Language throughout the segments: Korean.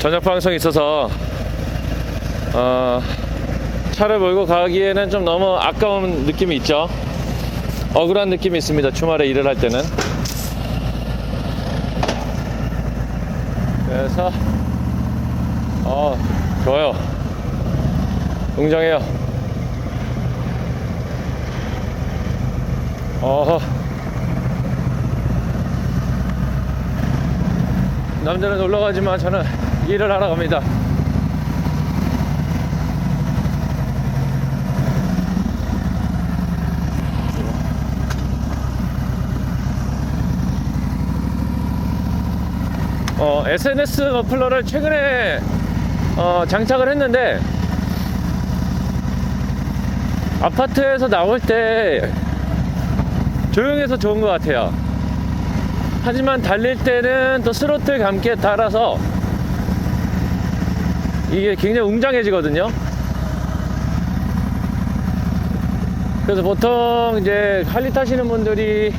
저녁 방송이 있어서 어, 차를 몰고 가기에는 좀 너무 아까운 느낌이 있죠. 억울한 느낌이 있습니다. 주말에 일을 할 때는. 그래서 어 좋아요. 웅장해요. 어허. 남들은 놀러 가지만 저는 일을 하러 갑니다. 어, SNS 머플러를 최근에 어, 장착을 했는데 아파트에서 나올 때 조용해서 좋은 것 같아요. 하지만 달릴 때는 또 스로틀 감기에 따라서 이게 굉장히 웅장해지거든요. 그래서 보통 이제 할리 타시는 분들이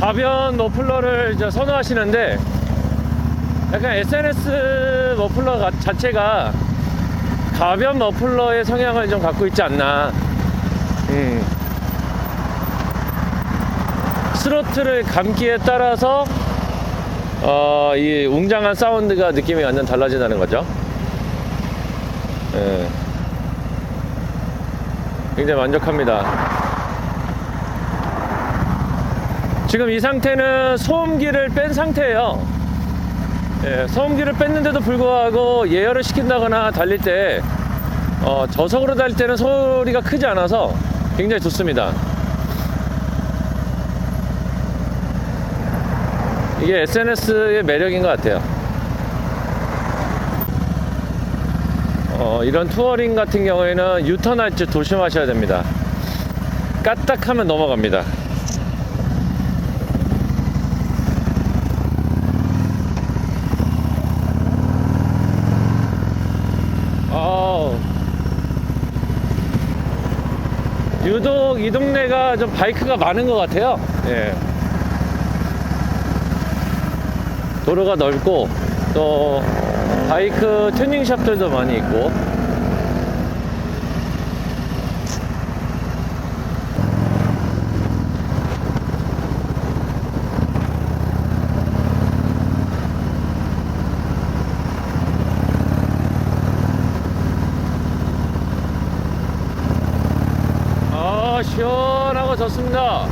가변 머플러를 이제 선호하시는데 약간 SNS 머플러 가- 자체가 가변 머플러의 성향을 좀 갖고 있지 않나. 음. 스로틀을 감기에 따라서 어, 이 웅장한 사운드가 느낌이 완전 달라진다는 거죠. 예. 굉장히 만족합니다. 지금 이 상태는 소음기를 뺀 상태예요. 예, 소음기를 뺐는데도 불구하고 예열을 시킨다거나 달릴 때 어, 저속으로 달릴 때는 소리가 크지 않아서 굉장히 좋습니다. 이게 SNS의 매력인 것 같아요. 어, 이런 투어링 같은 경우에는 유턴할 때 조심하셔야 됩니다. 까딱하면 넘어갑니다. 어, 유독 이 동네가 좀 바이크가 많은 것 같아요. 예. 도로가 넓고 또 바이크 튜닝 샵들도 많이 있고 아 시원하고 좋습니다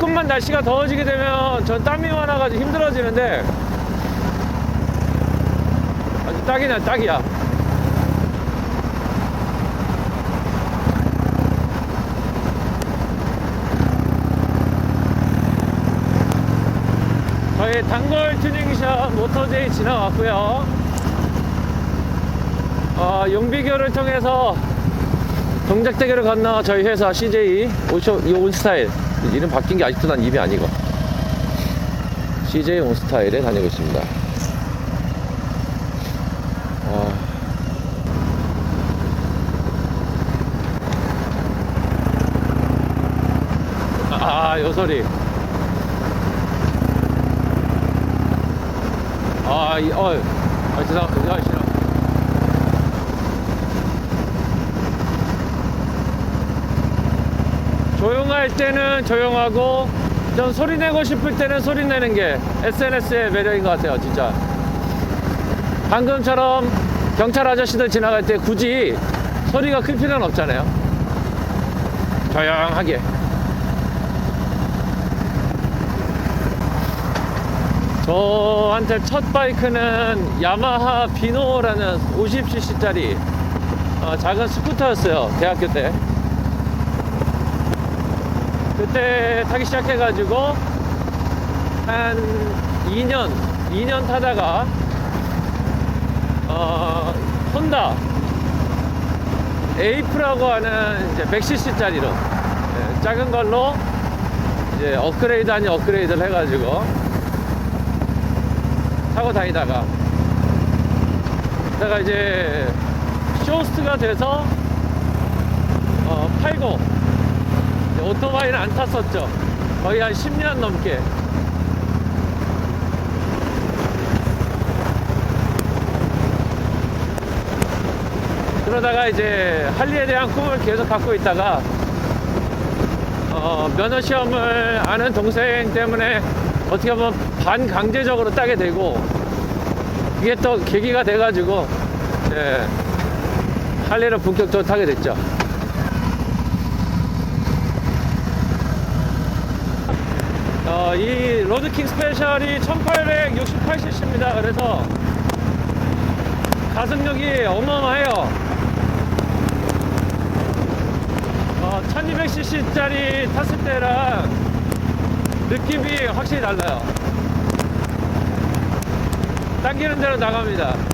조금만 날씨가 더워지게 되면 전 땀이 많아가지고 힘들어지는데. 아주 딱이네 딱이야. 저희 단골 튜닝샵 모터제이 지나왔고요. 어, 용비교를 통해서 동작대교를 건너 저희 회사 CJ 오쇼 이 온스타일 이름 바뀐 게 아직도 난 입이 아니고 CJ 온스타일에 다니고 있습니다. 와. 아, 요 소리. 아, 이, 어, 아, 죄송합니다. 아, 싫어. 조용할 때는 조용하고 좀 소리 내고 싶을 때는 소리 내는 게 SNS의 매력인 것 같아요, 진짜. 방금처럼 경찰 아저씨들 지나갈 때 굳이 소리가 클 필요는 없잖아요. 조용하게. 저한테 첫 바이크는 야마하 비노라는 50cc짜리 어, 작은 스쿠터였어요, 대학교 때. 그때 타기 시작해가지고 한 2년, 2년 타다가 어, 혼다. 에이프라고 하는 이제 100cc짜리로 예, 작은 걸로 이제 업그레이드 아닌 업그레이드를 해가지고 타고 다니다가 제가 이제 쇼스트가 돼서 어, 팔고 오토바이는 안 탔었죠. 거의 한 10년 넘게. 그러다가 이제 할리에 대한 꿈을 계속 갖고 있다가 어, 면허 시험을 아는 동생 때문에 어떻게 보면 반강제적으로 따게 되고 이게 또 계기가 돼가지고 예, 할리를 본격적으로 타게 됐죠. 어, 이 로드킹 스페셜이 1868cc입니다. 그래서 가속력이 어마어마해요. 어, 1200cc짜리 탔을 때랑 느낌이 확실히 달라요. 당기는 대로 나갑니다.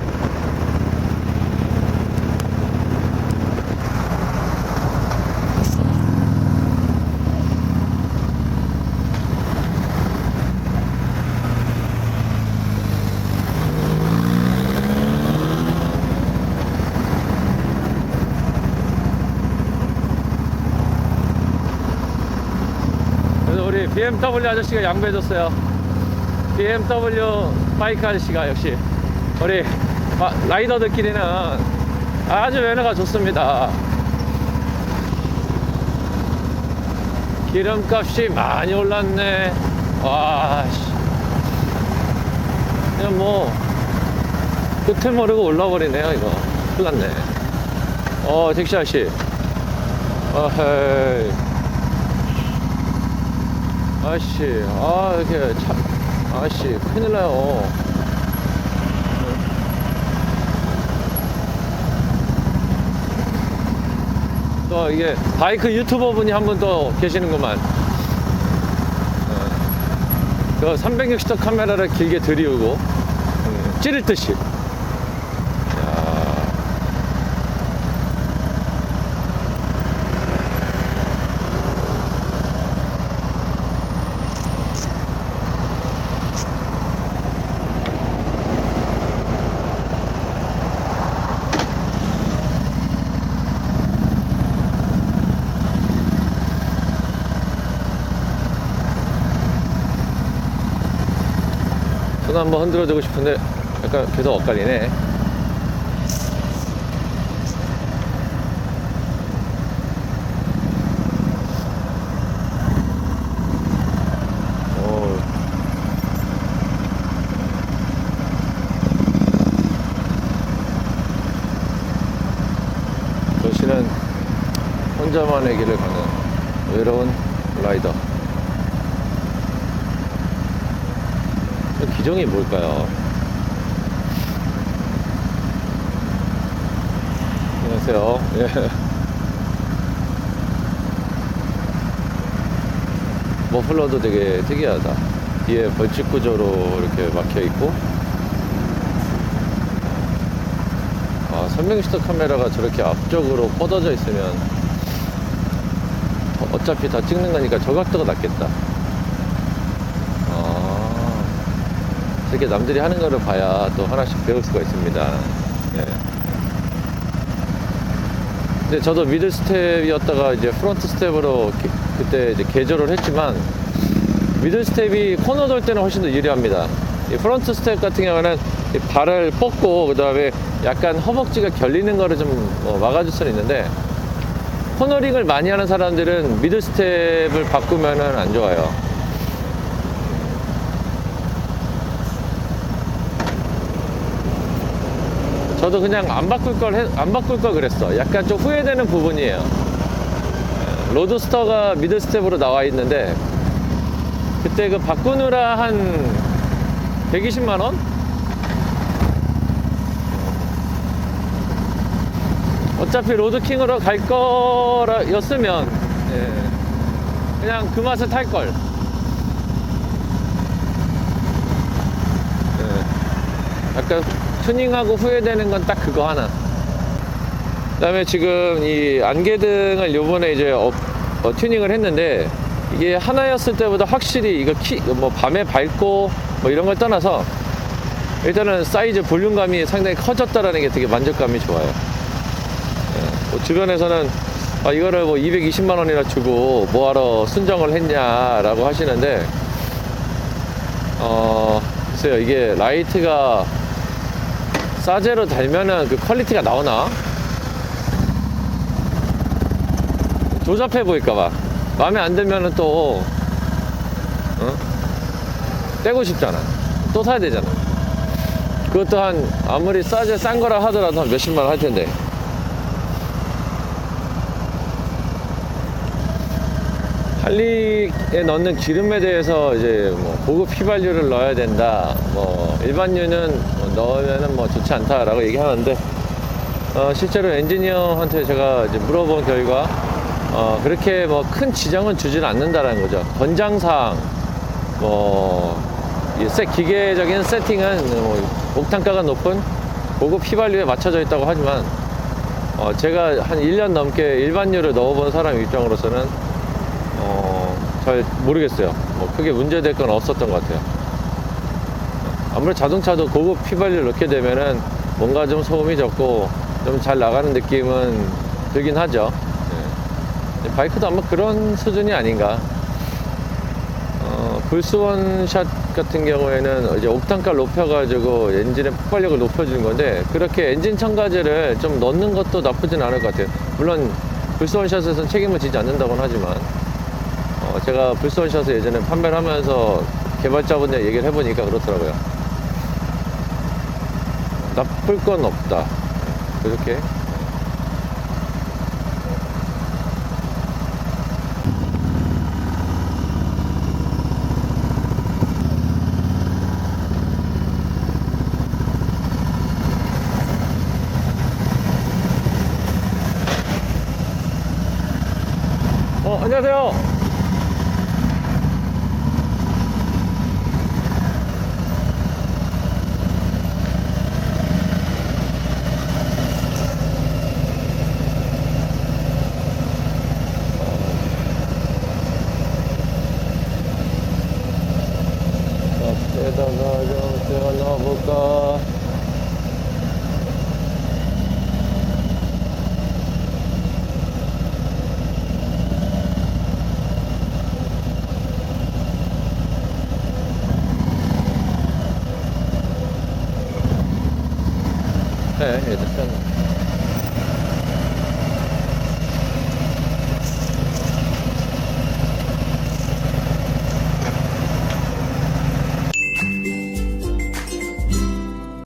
BMW 아저씨가 양보해줬어요. BMW 바이크 아저씨가 역시 우리 마- 라이더들끼리는 아주 매너가 좋습니다. 기름값이 많이 올랐네. 와, 씨. 그냥 뭐, 끝을 모르고 올라버리네요, 이거. 큰일 났네. 어, 택시 아저씨. 어헤이. 아씨, 아, 이렇게 차, 아씨, 큰일 나요. 또 이게 바이크 유튜버 분이 한분또 계시는구만. 어. 그 360도 카메라를 길게 들이우고, 음, 찌를 듯이. 야. 손 한번 흔들어주고 싶은데 약간 계속 엇갈리네. 오. 도시는 혼자만의 길을 가는 외로운 라이더. 기종이 뭘까요? 안녕하세요. 예. 머플러도 되게 특이하다. 뒤에 벌집 구조로 이렇게 막혀 있고. 아, 선명시도 카메라가 저렇게 앞쪽으로 뻗어져 있으면 어- 어차피 다 찍는 거니까 저 각도가 낫겠다. 저렇게 남들이 하는 거를 봐야 또 하나씩 배울 수가 있습니다. 예. 근데 저도 미들 스텝이었다가 이제 프론트 스텝으로 기- 그때 이제 개조를 했지만 미들 스텝이 코너 돌 때는 훨씬 더 유리합니다. 이 프론트 스텝 같은 경우는 이 발을 뻗고 그 다음에 약간 허벅지가 결리는 거를 좀 어, 막아줄 수는 있는데 코너링을 많이 하는 사람들은 미들 스텝을 바꾸면은 안 좋아요. 저도 그냥 안 바꿀 걸, 해- 안 바꿀 걸 그랬어. 약간 좀 후회되는 부분이에요. 예, 로드스터가 미들 스텝으로 나와 있는데, 그때 그 바꾸느라 한 120만원? 어차피 로드킹으로 갈 거였으면, 예, 그냥 그 맛을 탈 걸. 예, 약간 튜닝하고 후회되는 건 딱 그거 하나. 그다음에 지금 이 안개등을 요번에 이제 업- 어, 튜닝을 했는데 이게 하나였을 때보다 확실히 이거 키, 뭐 밤에 밝고 뭐 이런 걸 떠나서 일단은 사이즈 볼륨감이 상당히 커졌다라는 게 되게 만족감이 좋아요. 예, 뭐 주변에서는 아, 이거를 뭐 220만 원이나 주고 뭐하러 순정을 했냐라고 하시는데 어 글쎄요 이게 라이트가 사제로 달면은 그 퀄리티가 나오나? 조잡해 보일까봐. 마음에 안 들면은 또, 어? 떼고 싶잖아. 또 사야 되잖아. 그것도 한, 아무리 싸제 싼 거라 하더라도 한 몇십만 원 할 텐데. 할리에 넣는 기름에 대해서 이제 뭐 고급 휘발유를 넣어야 된다. 뭐 일반유는 뭐 넣으면은 뭐 좋지 않다라고 얘기하는데 어, 실제로 엔지니어한테 제가 이제 물어본 결과 어, 그렇게 뭐 큰 지장은 주지는 않는다라는 거죠. 권장사항 뭐이 세- 기계적인 세팅은 뭐 옥탄가가 높은 고급 휘발유에 맞춰져 있다고 하지만 어, 제가 한 1년 넘게 일반유를 넣어본 사람 입장으로서는 어, 잘 모르겠어요. 뭐 크게 문제될 건 없었던 것 같아요. 아무래도 자동차도 고급 휘발유를 넣게 되면은 뭔가 좀 소음이 적고 좀 잘 나가는 느낌은 들긴 하죠. 네. 바이크도 아마 그런 수준이 아닌가. 어, 불스원샷 같은 경우에는 이제 옥탄가를 높여가지고 엔진의 폭발력을 높여주는 건데 그렇게 엔진 첨가제를 좀 넣는 것도 나쁘진 않을 것 같아요. 물론 불스원샷에서는 책임을 지지 않는다고는 하지만 어, 제가 불스원샷을 예전에 판매를 하면서 개발자분들 얘기를 해보니까 그렇더라고요. 나쁠 건 없다. 그렇게. 어, 안녕하세요.